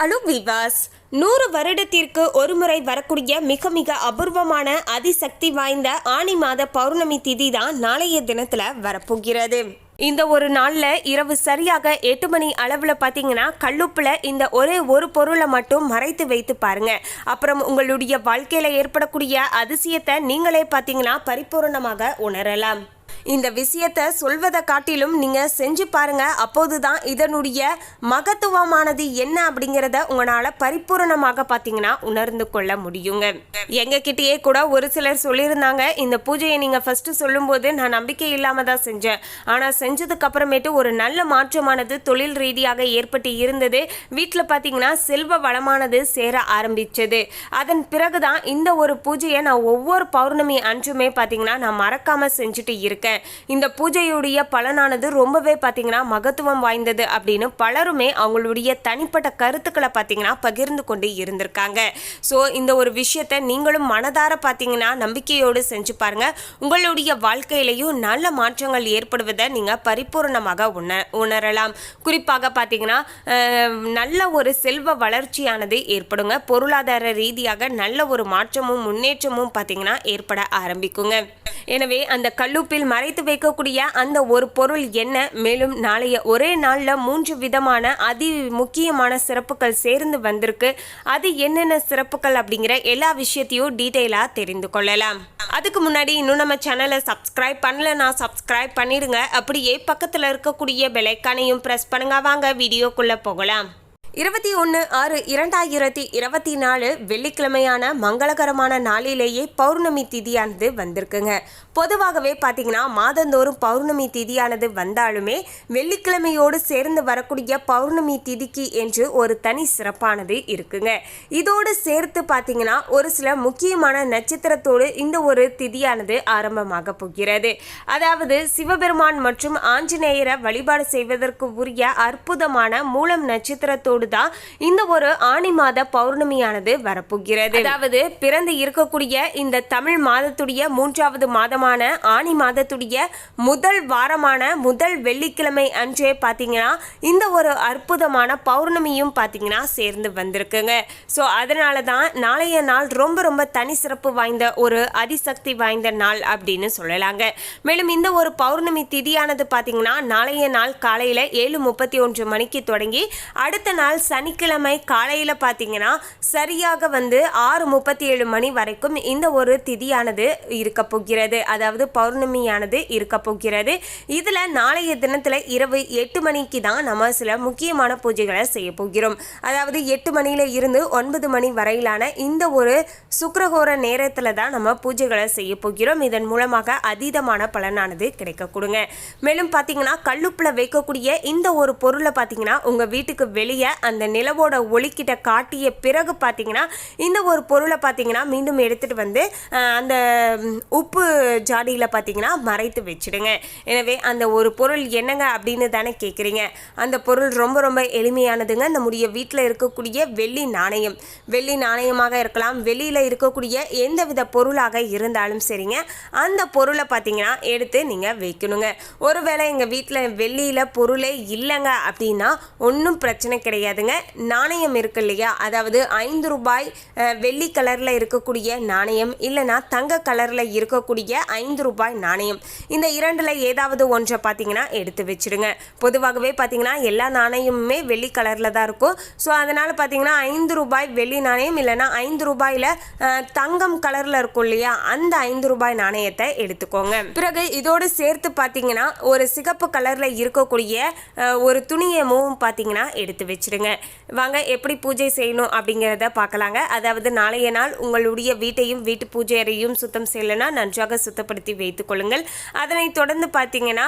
Hello விவாஸ் நூறு வருடத்திற்கு ஒருமுறை வரக்கூடிய மிக மிக அபூர்வமான அதிசக்தி வாய்ந்த ஆனி மாத பௌர்ணமி திதி தான் நாளைய தினத்துல வரப்போகிறது. இந்த ஒரு நாள்ல இரவு சரியாக எட்டு மணி அளவுல பாத்தீங்கன்னா கல்லுப்புல இந்த ஒரே ஒரு பொருளை மட்டும் மறைத்து வைத்து பாருங்க. அப்புறம் உங்களுடைய வாழ்க்கையில ஏற்படக்கூடிய அதிசயத்தை நீங்களே பாத்தீங்கன்னா பரிபூரணமாக உணரலாம். இந்த விஷயத்தை சொல்வதை காட்டிலும் நீங்க செஞ்சு பாருங்க. அப்போதுதான் இதனுடைய மகத்துவமானது என்ன அப்படிங்கறத உங்களால பரிபூரணமாக பாத்தீங்கன்னா உணர்ந்து கொள்ள முடியுங்க. எங்க கிட்டயே கூட ஒரு சிலர் சொல்லியிருந்தாங்க இந்த பூஜையை நீங்க ஃபர்ஸ்ட் சொல்லும்போது நான் நம்பிக்கை இல்லாம தான் செஞ்சேன். ஆனா செஞ்சதுக்கு அப்புறமேட்டு ஒரு நல்ல மாற்றமானது தொழில் ரீதியாக ஏற்பட்டு இருந்தது. வீட்டில் பார்த்தீங்கன்னா செல்வ வளமானது சேர ஆரம்பிச்சது. அதன் பிறகுதான் இந்த ஒரு பூஜையை நான் ஒவ்வொரு பௌர்ணமி அன்றுமே பார்த்தீங்கன்னா நான் மறக்காம செஞ்சுட்டு இருக்கேன். இந்த பூஜையுடைய பலனானது ரொம்பவே பார்த்தீங்கன்னா மகத்துவம் வாய்ந்தது அப்படின்னு பலருமே அவங்களுடைய தனிப்பட்ட கருத்துக்களை பார்த்தீங்கன்னா பகிர்ந்து கொண்டு இருந்திருக்காங்க. ஸோ இந்த ஒரு விஷயத்தை நீங்களும் மனதார பார்த்தீங்கன்னா நம்பிக்கையோடு செஞ்சு பாருங்க. உங்களுடைய வாழ்க்கையிலையும் நல்ல மாற்றங்கள் ஏற்படுவதை நீங்கள் பரிபூர்ணமாக உண உணரலாம். குறிப்பாக பார்த்தீங்கன்னா நல்ல ஒரு செல்வ வளர்ச்சியானது ஏற்படுங்க. பொருளாதார ரீதியாக நல்ல ஒரு மாற்றமும் முன்னேற்றமும் பார்த்தீங்கன்னா ஏற்பட ஆரம்பிக்குங்க. எனவே அந்த கல்லூப்பில் மறைத்து வைக்கக்கூடிய அந்த ஒரு பொருள் என்ன? மேலும் நாளைய ஒரே நாளில் மூன்று விதமான அதி முக்கியமான சிறப்புகள் சேர்ந்து வந்திருக்கு. அது என்னென்ன சிறப்புகள் அப்படிங்கிற எல்லா விஷயத்தையும் டீட்டெயிலாக தெரிந்து கொள்ளலாம். அதுக்கு முன்னாடி இன்னும் நம்ம சேனலை சப்ஸ்கிரைப் பண்ணலன்னா சப்ஸ்கிரைப் பண்ணிடுங்க. அப்படியே பக்கத்தில் இருக்கக்கூடிய பெலைக்கானையும் ப்ரெஸ் பண்ணுங்க. வாங்க வீடியோக்குள்ளே போகலாம். இருபத்தி ஒன்று ஆறு இரண்டாயிரத்தி இருபத்தி நாலு வெள்ளிக்கிழமையான மங்களகரமான நாளிலேயே பௌர்ணமி திதியானது வந்திருக்குங்க. பொதுவாகவே பார்த்தீங்கன்னா மாதந்தோறும் பௌர்ணமி திதியானது வந்தாலுமே வெள்ளிக்கிழமையோடு சேர்ந்து வரக்கூடிய பௌர்ணமி திதிக்கு என்று ஒரு தனி சிறப்பானது இருக்குங்க. இதோடு சேர்த்து பார்த்தீங்கன்னா ஒரு சில முக்கியமான நட்சத்திரத்தோடு இந்த ஒரு திதியானது ஆரம்பமாக போகிறது. அதாவது சிவபெருமான் மற்றும் ஆஞ்சநேயரை வழிபாடு செய்வதற்கு உரிய அற்புதமான மூலம் நட்சத்திரத்தோடு தான் இந்த ஒரு ஆணி மாத பௌர்ணமியானது வரப்போகிறது. அதாவது பிறந்து இருக்கக்கூடிய இந்த தமிழ் மாதத்துடைய மூன்றாவது மாதமான ஆணி மாதத்துடைய முதல் வாரமான முதல் வெள்ளிக்கிழமை அன்றே பார்த்தீங்கன்னா இந்த ஒரு அற்புதமான பௌர்ணமியும் பார்த்தீங்கன்னா சேர்ந்து வந்திருக்குங்க. ஸோ அதனால தான் நாளைய நாள் ரொம்ப ரொம்ப தனி சிறப்பு வாய்ந்த ஒரு அதிசக்தி வாய்ந்த நாள் அப்படின்னு சொல்லலாங்க. மேலும் இந்த ஒரு பௌர்ணமி திதியானது பார்த்தீங்கன்னா நாளைய நாள் காலையில் ஏழு முப்பத்தி ஒன்று மணிக்கு தொடங்கி அடுத்த நாள் சனிக்கிழமை காலையில் பார்த்தீங்கன்னா சரியாக வந்து ஆறு முப்பத்தி ஏழு மணி வரைக்கும் இந்த ஒரு திதியானது இருக்க போகிறது. அதாவது பௌர்ணமியானது இருக்க போகிறது. இதில் நாளைய தினத்தில் இரவு எட்டு மணிக்கு தான் நம்ம சில முக்கியமான பூஜைகளை செய்ய போகிறோம். அதாவது எட்டு மணியில இருந்து ஒன்பது மணி வரையிலான இந்த ஒரு சுக்கரகோர நேரத்தில் தான் நம்ம பூஜைகளை செய்ய போகிறோம். இதன் மூலமாக அதீதமான பலனானது கிடைக்க கொடுங்க. மேலும் பார்த்தீங்கன்னா கல்லுப்பில் வைக்கக்கூடிய இந்த ஒரு பொருளை பார்த்தீங்கன்னா உங்கள் வீட்டுக்கு வெளியே அந்த நிலவோட ஒளிக்கிட்ட காட்டிய பிறகு பார்த்தீங்கன்னா இந்த ஒரு பொருளை பார்த்தீங்கன்னா மீண்டும் எடுத்துட்டு வந்து அந்த உப்பு ஜாடியில் பார்த்தீங்கன்னா மறைத்து வச்சிடுங்க. எனவே அந்த ஒரு பொருள் என்னங்க அப்படின்னு தானே கேட்குறீங்க அந்த பொருள் ரொம்ப ரொம்ப எளிமையானதுங்க. நம்முடைய வீட்டில் இருக்கக்கூடிய வெள்ளி நாணயம். வெள்ளி நாணயமாக இருக்கலாம். வெளியில் இருக்கக்கூடிய எந்தவித பொருளாக இருந்தாலும் சரிங்க. அந்த பொருளை பார்த்தீங்கன்னா எடுத்து நீங்கள் வைக்கணுங்க. ஒருவேளை எங்கள் வீட்டில் வெள்ளியில் பொருளே இல்லைங்க அப்படின்னா ஒன்றும் பிரச்சனை கிடையாது. கிடையாதுங்க. நாணயம் இருக்கு இல்லையா? அதாவது ஐந்து ரூபாய் வெள்ளி கலரில் இருக்கக்கூடிய நாணயம் இல்லைன்னா தங்க கலரில் இருக்கக்கூடிய ஐந்து ரூபாய் நாணயம். இந்த இரண்டில் ஏதாவது ஒன்றை பார்த்தீங்கன்னா எடுத்து வச்சுடுங்க. பொதுவாகவே பார்த்தீங்கன்னா எல்லா நாணயமுமே வெள்ளி கலரில் தான் இருக்கும். ஸோ அதனால் பார்த்தீங்கன்னா ஐந்து ரூபாய் வெள்ளி நாணயம் இல்லைன்னா ஐந்து ரூபாயில் தங்கம் கலரில் இருக்கும் இல்லையா? அந்த ஐந்து ரூபாய் நாணயத்தை எடுத்துக்கோங்க. பிறகு இதோடு சேர்த்து பார்த்தீங்கன்னா ஒரு சிகப்பு கலரில் இருக்கக்கூடிய ஒரு துணியமும் பார்த்தீங்கன்னா எடுத்து வச்சிடுங்க. வாங்க. எப்படி பூஜை செய்யணும் அப்படிங்கிறத பார்க்கலாங்க. அதாவது நாளைய நாள் உங்களுடைய வீட்டையும் வீட்டு பூஜை அறையும் சுத்தம் செய்யலைன்னா நன்றாக சுத்தப்படுத்தி வைத்துக் கொள்ளுங்கள். அதனைத் தொடர்ந்து பார்த்தீங்கன்னா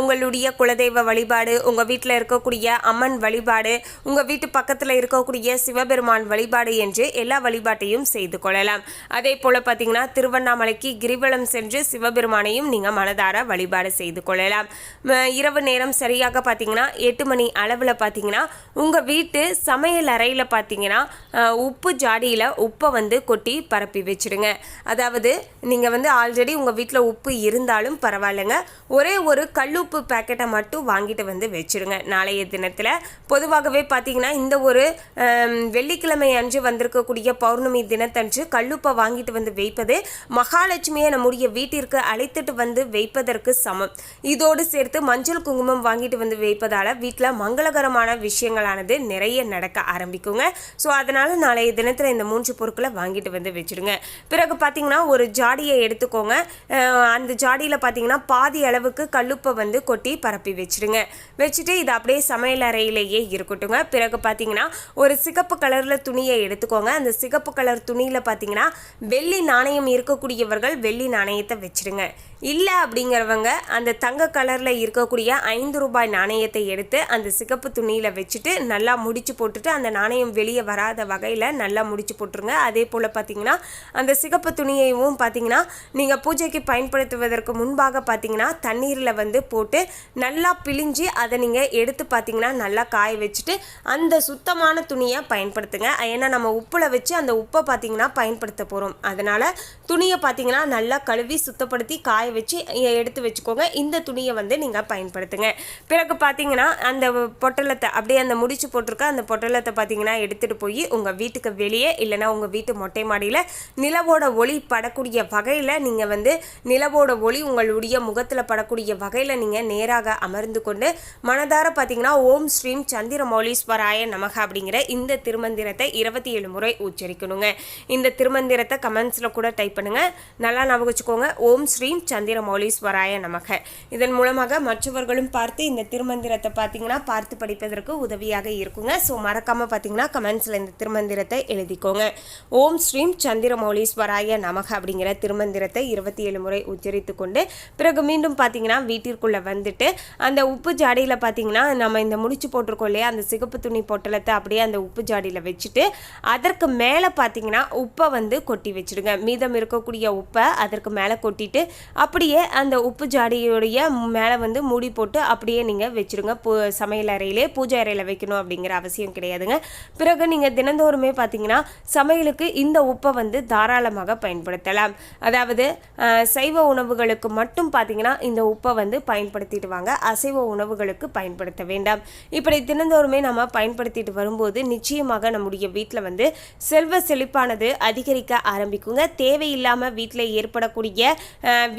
உங்களுடைய குலதெய்வ வழிபாடு உங்கள் வீட்டில் இருக்கக்கூடிய அம்மன் வழிபாடு உங்கள் வீட்டு பக்கத்தில் இருக்கக்கூடிய சிவபெருமான் வழிபாடு என்று எல்லா வழிபாட்டையும் செய்து கொள்ளலாம். அதே போல் பார்த்தீங்கன்னா திருவண்ணாமலைக்கு கிரிவலம் சென்று சிவபெருமானையும் நீங்கள் மனதார வழிபாடு செய்து கொள்ளலாம். இரவு நேரம் சரியாக பார்த்தீங்கன்னா எட்டு மணி அளவில் பார்த்தீங்கன்னா உங்கள் உங்கள் வீட்டு சமையல் அறையில் பார்த்தீங்கன்னா உப்பு ஜாடியில் உப்பை வந்து கொட்டி பரப்பி வச்சுடுங்க அதாவது நீங்கள் வந்து ஆல்ரெடி உங்கள் வீட்டில் உப்பு இருந்தாலும் பரவாயில்லைங்க. ஒரே ஒரு கல்லுப்பு பேக்கெட்டை மட்டும் வாங்கிட்டு வந்து வச்சிடுங்க நாளைய தினத்தில். பொதுவாகவே பார்த்தீங்கன்னா இந்த ஒரு வெள்ளிக்கிழமை அன்று வந்திருக்கக்கூடிய பௌர்ணமி தினத்தன்று கல்லுப்பை வாங்கிட்டு வந்து வைப்பது மகாலட்சுமியை நம்முடைய வீட்டிற்கு அழைத்துட்டு வந்து வைப்பதற்கு சமம். இதோடு சேர்த்து மஞ்சள் குங்குமம் வாங்கிட்டு வந்து வைப்பதால் வீட்டில் மங்களகரமான விஷயங்களான விஷயங்களானது நிறைய நடக்க ஆரம்பிக்குங்க. ஸோ அதனால் நாளைய தினத்தில் இந்த மூன்று பொருட்களை வாங்கிட்டு வந்து வச்சுடுங்க. பிறகு பார்த்தீங்கன்னா ஒரு ஜாடியை எடுத்துக்கோங்க. அந்த ஜாடியில் பார்த்தீங்கன்னா பாதி அளவுக்கு கல்லுப்பை வந்து கொட்டி பரப்பி வச்சுடுங்க. வச்சுட்டு இது அப்படியே சமையல் அறையிலேயே இருக்கட்டுங்க. பிறகு பார்த்தீங்கன்னா ஒரு சிகப்பு கலரில் துணியை எடுத்துக்கோங்க. அந்த சிகப்பு கலர் துணியில் பார்த்தீங்கன்னா வெள்ளி நாணயம் இருக்கக்கூடியவர்கள் வெள்ளி நாணயத்தை வச்சிடுங்க. இல்லை அப்படிங்கிறவங்க அந்த தங்க கலரில் இருக்கக்கூடிய ஐந்து ரூபாய் நாணயத்தை எடுத்து அந்த சிகப்பு துணியில் வச்சுட்டு நல்லா முடிச்சு போட்டுட்டு அந்த நாணயம் வெளியே வராத வகையில் நல்லா முடிச்சு போட்டுருங்க. அதே போல் பார்த்தீங்கன்னா அந்த சிகப்பு துணியையும் பார்த்தீங்கன்னா நீங்கள் பூஜைக்கு பயன்படுத்துவதற்கு முன்பாக பார்த்தீங்கன்னா தண்ணீரில் வந்து போட்டு நல்லா பிழிஞ்சு அதை நீங்கள் எடுத்து பார்த்தீங்கன்னா நல்லா காய வச்சுட்டு அந்த சுத்தமான துணியை பயன்படுத்துங்க. ஏன்னா நம்ம உப்பில் வச்சு அந்த உப்பை பார்த்தீங்கன்னா பயன்படுத்த போகிறோம் அதனால் துணியை பார்த்தீங்கன்னா நல்லா கழுவி சுத்தப்படுத்தி காய வச்சு எடுத்து வச்சுக்கோங்க. இந்த துணியை வந்து நீங்கள் பயன்படுத்துங்க. பிறகு பார்த்தீங்கன்னா அந்த பொட்டலத்தை அப்படியே அந்த முடிச்சு போட்டிருக்க அந்த பொட்டலத்தை பார்த்தீங்கன்னா எடுத்துகிட்டு போய் உங்கள் வீட்டுக்கு வெளியே இல்லைன்னா உங்கள் வீட்டு மொட்டை மாடியில் நிலவோட ஒளி படக்கூடிய வகையில் நீங்கள் வந்து நிலவோட ஒளி உங்களுடைய முகத்தில் படக்கூடிய வகையில் நீங்கள் நேராக அமர்ந்து கொண்டு மனதார பார்த்தீங்கன்னா ஓம் ஸ்ரீம் சந்திரமௌலீஸ்வராய நமக அப்படிங்கிற இந்த திருமந்திரத்தை இருபத்தி ஏழு முறை உச்சரிக்கணுங்க. இந்த திருமந்திரத்தை கமெண்ட்ஸில் கூட டைப் பண்ணுங்கள் நல்லா ஞாபகம் வச்சுக்கோங்க. ஓம் ஸ்ரீம் சந்திரமௌலீஸ்வராய நமக. இதன் மூலமாக மற்றவர்களும் பார்த்து இந்த திருமந்திரத்தை பார்த்தீங்கன்னா பார்த்து படிப்பதற்கு உதவியாக இருக்குங்க. ஸோ மறக்காமல் பார்த்தீங்கன்னா கமெண்ட்ஸில் இந்த திருமந்திரத்தை எழுதிக்கோங்க. ஓம் ஸ்ரீம் சந்திரமௌலீஸ்வராய நமக அப்படிங்கிற திருமந்திரத்தை இருபத்தி ஏழு முறை உச்சரித்து கொண்டு பிறகு மீண்டும் பார்த்தீங்கன்னா வீட்டிற்குள்ளே வந்துட்டு அந்த உப்பு ஜாடியில் பார்த்தீங்கன்னா நம்ம இந்த முடிச்சு போட்டிருக்கோம் இல்லையா? அந்த சிகப்பு துணி பொட்டலத்தை அப்படியே அந்த உப்பு ஜாடியில் வச்சுட்டு அதற்கு மேலே பார்த்தீங்கன்னா உப்பை வந்து கொட்டி வச்சிடுங்க. மீதம் இருக்கக்கூடிய உப்பை அதற்கு மேலே கொட்டிட்டு அப்படியே அந்த உப்பு ஜாடியுடைய மேலே வந்து மூடி போட்டு அப்படியே நீங்கள் வச்சுருங்க. பூ சமையல் அறையிலே பூஜை அறையில் வைக்கணும் அப்படிங்கிற அவசியம் கிடையாதுங்க. பிறகு நீங்கள் தினந்தோறுமே பார்த்தீங்கன்னா சமையலுக்கு இந்த உப்பை வந்து தாராளமாக பயன்படுத்தலாம். அதாவது சைவ உணவுகளுக்கு மட்டும் பார்த்தீங்கன்னா இந்த உப்பை வந்து பயன்படுத்திட்டு வாங்க. அசைவ உணவுகளுக்கு பயன்படுத்த வேண்டாம். இப்படி தினந்தோறுமே நம்ம பயன்படுத்திட்டு வரும்போது நிச்சயமாக நம்முடைய வீட்டில் வந்து செல்வ செழிப்பானது அதிகரிக்க ஆரம்பிக்குங்க. தேவையில்லாமல் வீட்டில் ஏற்படக்கூடிய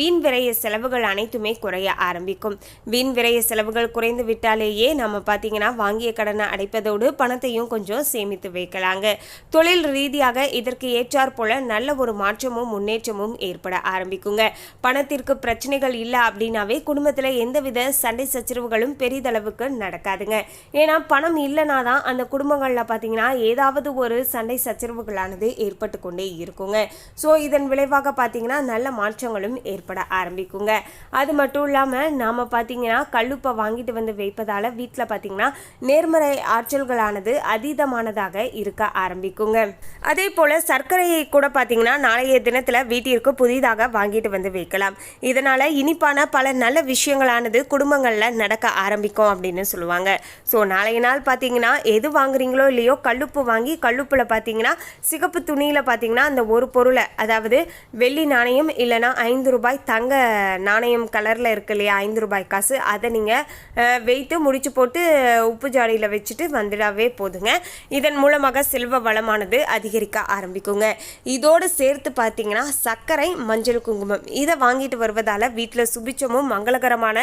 வீண் விரைய செலவுகள் அனைத்துமே குறைய ஆரம்பிக்கும். வீண் விரய செலவுகள் குறைந்து விட்டாலேயே நம்ம பார்த்தீங்கன்னா வாங்கிய கடனை அடைப்பதோடு பணத்தையும் கொஞ்சம் சேமித்து வைக்கலாங்க. தொழில் ரீதியாக இதற்கு ஏற்றாற் போல நல்ல ஒரு மாற்றமும் முன்னேற்றமும் ஏற்பட ஆரம்பிக்குங்க. பணத்திற்கு பிரச்சனைகள் இல்லை அப்படின்னாவே குடும்பத்தில் எந்தவித சண்டை சச்சரவுகளும் பெரிதளவுக்கு நடக்காதுங்க. ஏன்னா பணம் இல்லைனா தான் அந்த குடும்பங்களில் பார்த்தீங்கன்னா ஏதாவது ஒரு சண்டை சச்சரவுகளானது ஏற்பட்டு கொண்டே இருக்குங்க. ஸோ இதன் விளைவாக பார்த்தீங்கன்னா நல்ல மாற்றங்களும் ஏற்பட ஆரம்பிக்குங்க. அது மட்டும் இல்லாமல் நாம் பார்த்தீங்கன்னா கல்லுப்பை வாங்கிட்டு வந்து வைப்பதால் வீட்டில் பார்த்தீங்கன்னா நேர்மறை ஆற்றல்களானது அதீதமானதாக இருக்க ஆரம்பிக்குங்க. அதே போல் சர்க்கரையை கூட பார்த்தீங்கன்னா நாளைய தினத்தில் வீட்டிற்கு புதிதாக வாங்கிட்டு வந்து வைக்கலாம். இதனால் இனிப்பான பல நல்ல விஷயங்களானது குடும்பங்களில் நடக்க ஆரம்பிக்கும் அப்படின்னு சொல்லுவாங்க. ஸோ நாளைய நாள் பார்த்தீங்கன்னா எது வாங்குறீங்களோ இல்லையோ கல்லுப்பு வாங்கி கல்லுப்பில் பார்த்தீங்கன்னா சிகப்பு துணியில் பார்த்தீங்கன்னா அந்த ஒரு பொருளை அதாவது வெள்ளி நாணயம் இல்லைனா ஐந்து ரூபாய் தங்க நாணயம் கலரில் இருக்கு இல்லையா ஐந்து ரூபாய் காசு. அதை நீங்கள் வைத்து முடிச்சு போட்டு உப்பு ஜாடியில் வச்சுட்டு வந்துடாவே போதுங்க. இதன் மூலமாக செல்வ வளமானது அதிகரிக்க ஆரம்பிக்குங்க. இதோடு சேர்த்து பார்த்தீங்கன்னா சர்க்கரை மஞ்சள் குங்குமம். இதை வாங்கிட்டு வருவதால் வீட்டில் சுபிச்சமும் மங்களகரமான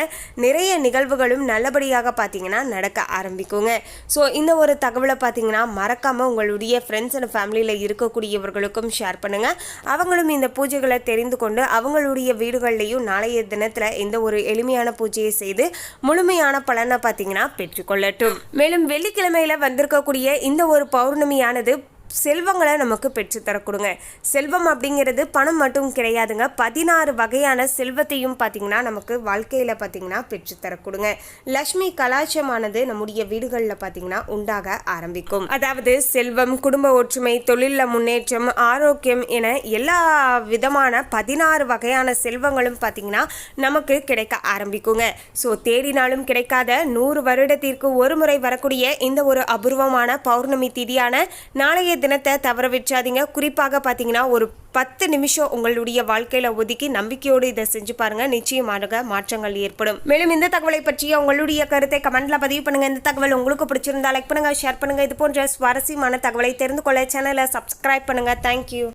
நிறைய நிகழ்வுகளும் நல்லபடியாக பார்த்தீங்கன்னா நடக்க ஆரம்பிக்குங்க. ஸோ இந்த ஒரு தகவலை பார்த்தீங்கன்னா மறக்காமல் உங்களுடைய ஃப்ரெண்ட்ஸ் அண்ட் ஃபேமிலியில் இருக்கக்கூடியவர்களுக்கும் ஷேர் பண்ணுங்கள் அவங்களும் இந்த பூஜைகளை தெரிந்து கொண்டு அவங்களுடைய வீடு வீடுகள்லையும் நாளைய தினத்தில் இந்த ஒரு எளிமையான பூஜையை செய்து முழுமையான பலனை பார்த்தீங்கன்னா பெற்றுக்கொள்ளட்டும் மேலும் வெள்ளிக்கிழமையில வந்திருக்கக்கூடிய இந்த ஒரு பௌர்ணமியானது செல்வங்களை நமக்கு பெற்றுத்தரக்கூடுங்க செல்வம் அப்படிங்கிறது பணம் மட்டும் கிடையாதுங்க. பதினாறு வகையான செல்வத்தையும் பார்த்தீங்கன்னா நமக்கு வாழ்க்கையில் பார்த்தீங்கன்னா பெற்றுத்தரக்கூடுங்க லக்ஷ்மி கலாச்சாரமானது நம்முடைய வீடுகளில் பார்த்தீங்கன்னா உண்டாக ஆரம்பிக்கும். அதாவது செல்வம் குடும்ப ஒற்றுமை தொழிலில் முன்னேற்றம் ஆரோக்கியம் என எல்லா விதமான பதினாறு வகையான செல்வங்களும் பார்த்தீங்கன்னா நமக்கு கிடைக்க ஆரம்பிக்குங்க. ஸோ தேடினாலும் கிடைக்காத நூறு வருடத்திற்கு ஒரு முறை வரக்கூடிய இந்த ஒரு அபூர்வமான பௌர்ணமி திதியான நாளைய தினத்தை தவற வச்சாதீங்க குறிப்பாக பார்த்தீங்கன்னா ஒரு பத்து நிமிஷம் உங்களுடைய வாழ்க்கையில ஒதுக்கி நம்பிக்கையோடு இதை செஞ்சு பாருங்க. நிச்சயமாக மாற்றங்கள் ஏற்படும். மேலும் இந்த தகவலை பற்றிய உங்களுடைய கருத்தை கமெண்ட்ல பதிவு பண்ணுங்க. இந்த தகவல் உங்களுக்கு பிடிச்சிருந்தா லைக் பண்ணுங்க ஷேர் பண்ணுங்க. இது போன்ற சுவாரஸ்யமான தகவலை தெரிந்து கொள்ள சேனலை சப்ஸ்கிரைப் பண்ணுங்க. தேங்க்யூ